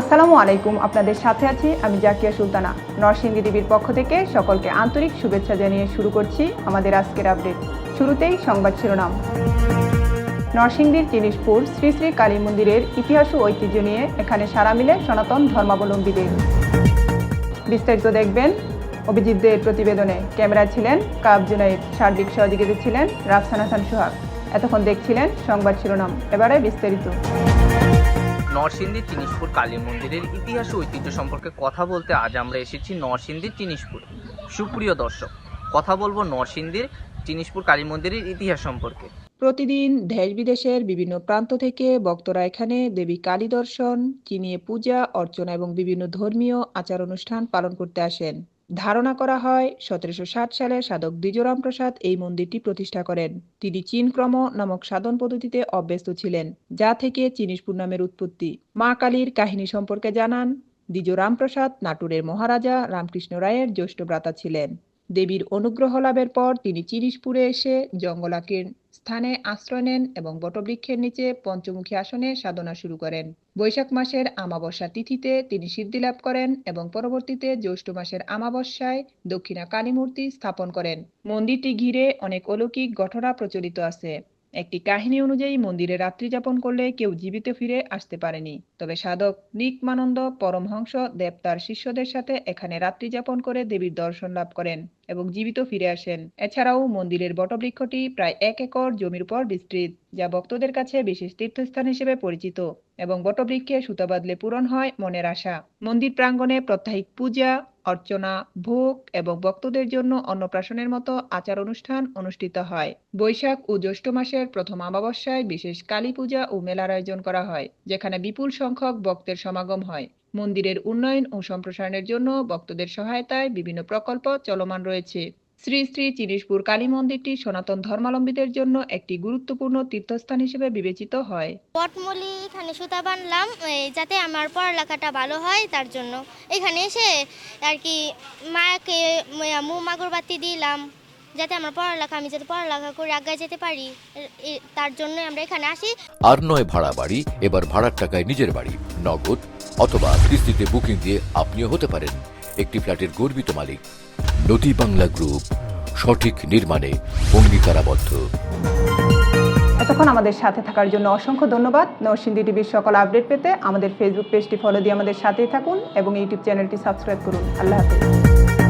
আসসালামু আলাইকুম, আপনাদের সাথে আছি আমি জাকিয়া সুলতানা। নরসিংদী টিভির পক্ষ থেকে সকলকে আন্তরিক শুভেচ্ছা জানিয়ে শুরু করছি আমাদের আজকের আপডেট। শুরুতেই সংবাদ শিরোনাম। নরসিংদীর জিনিসপুর শ্রী শ্রী কালী মন্দিরের ইতিহাস ও ঐতিহ্য নিয়ে এখানে সারা মিলে সনাতন ধর্মাবলম্বীদের। বিস্তারিত দেখবেন অভিজিৎদের প্রতিবেদনে। ক্যামেরা ছিলেন কাব জুনাইদ, সার্বিক সহযোগিতা ছিলেন রাফসান হাসান সোহাগ। এতক্ষণ দেখছিলেন সংবাদ শিরোনাম। এবারে বিস্তারিত। নরসিংদীর চিনিসপুর কালী মন্দিরের ইতিহাস ও ঐতিহ্য সম্পর্কে কথা বলতে আজ আমরা এসেছি নরসিংদীর চিনিসপুর সুপ্রিয় দর্শক, কথা বলব নরসিংদীর চিনিসপুর কালী মন্দিরের ইতিহাস সম্পর্কে। প্রতিদিন দেশ বিদেশের বিভিন্ন প্রান্ত থেকে ভক্তরা এখানে দেবী কালী দর্শন, চিনিয়ে পূজা, অর্চনা এবং বিভিন্ন ধর্মীয় আচার অনুষ্ঠান পালন করতে আসেন। ধারণা করা হয় সতেরোশো ষাট সালে সাধক দ্বিজরাম প্রসাদ এই মন্দিরটি প্রতিষ্ঠা করেন। তিনি চীনক্রম নামক সাধন পদ্ধতিতে অভ্যস্ত ছিলেন, যা থেকে চিনিসপুর নামের উৎপত্তি। মা কালীর কাহিনী সম্পর্কে জানান, দ্বিজরাম প্রসাদ নাটুরের মহারাজা রামকৃষ্ণ রায়ের জ্যেষ্ঠ ভ্রাতা ছিলেন। দেবীর অনুগ্রহ লাভের পর তিনি চিনিসপুরে এসে জঙ্গলাকীর স্থানে আশ্রয় নেন এবং বটবৃক্ষের নিচে পঞ্চমুখী আসনে সাধনা শুরু করেন। বৈশাখ মাসের আমাবস্যা তিথিতে তিনি সিদ্ধি লাভ করেন এবং পরবর্তীতে জ্যৈষ্ঠ মাসের আমাবস্যায় দক্ষিণা কালীমূর্তি স্থাপন করেন। মন্দিরটি ঘিরে অনেক অলৌকিক ঘটনা প্রচলিত আছে। একটি কাহিনী অনুযায়ী মন্দিরে রাত্রি যাপন করলে কেউ জীবিত ফিরে আসতে পারেনি। তবে সাধক নিকমানন্দ পরমহংস দেব তার শিষ্যদের সাথে এখানে রাত্রি যাপন করে দেবীর দর্শন লাভ করেন এবং জীবিত ফিরে আসেন। এছাড়াও মন্দিরের বটবৃক্ষটি প্রায় এক একর জমির উপর বিস্তৃত, যা ভক্তদের কাছে বিশেষ তীর্থস্থান হিসেবে পরিচিত এবং বটবৃক্ষে সুতা বাঁধলে পূরণ হয় মনের আশা। মন্দির প্রাঙ্গণে প্রত্যাহিক পূজা অর্চনা, ভোগ এবং ভক্তদের জন্য অন্নপ্রাশনের মতো আচার অনুষ্ঠান অনুষ্ঠিত হয়। বৈশাখ ও জ্যৈষ্ঠ মাসের প্রথম অমাবস্যায় বিশেষ কালী পূজা ও মেলার আয়োজন করা হয়, যেখানে বিপুল সংখ্যক ভক্তের সমাগম হয়। মন্দিরের উন্নয়ন ও সম্প্রসারণের জন্য ভক্তদের সহায়তায় বিভিন্ন প্রকল্প চলমান রয়েছে। শ্রী শ্রী চিরিশপুর কালী মন্দিরটি সনাতন ধর্মাবলম্বীদের জন্য একটি গুরুত্বপূর্ণ তীর্থস্থান হিসেবে বিবেচিত হয়। পটমলি এখানে সুতা বানলাম যাতে আমার পড়ালেখাটা ভালো হয় তার জন্য। এখানে এসে আর কি মাকে মু আগরবাতি দিলাম যাতে আমার পড়ালেখা আমি যাতে পড়ালেখা করে আগে যেতে পারি তার জন্য আমরা এখানে আসি। আর নয় ভাড়া বাড়ি এবার ভাড়ার টাকায় নিজের বাড়ি নগদ অথবা কিস্তিতে বুকিং দিয়ে আপনিও হতে পারেন। একটি ফ্ল্যাটের গর্বিত মালিক। নদী বাংলা গ্রুপ সঠিক নির্মাণে অঙ্গীকারাবদ্ধ। এতক্ষণ আমাদের সাথে থাকার জন্য অসংখ্য ধন্যবাদ। নরসিংদী টিভির সকল আপডেট পেতে আমাদের ফেসবুক পেজটি ফলো দিয়ে আমাদের সাথেই থাকুন এবং ইউটিউব চ্যানেলটি সাবস্ক্রাইব করুন। আল্লাহ হাফেজ।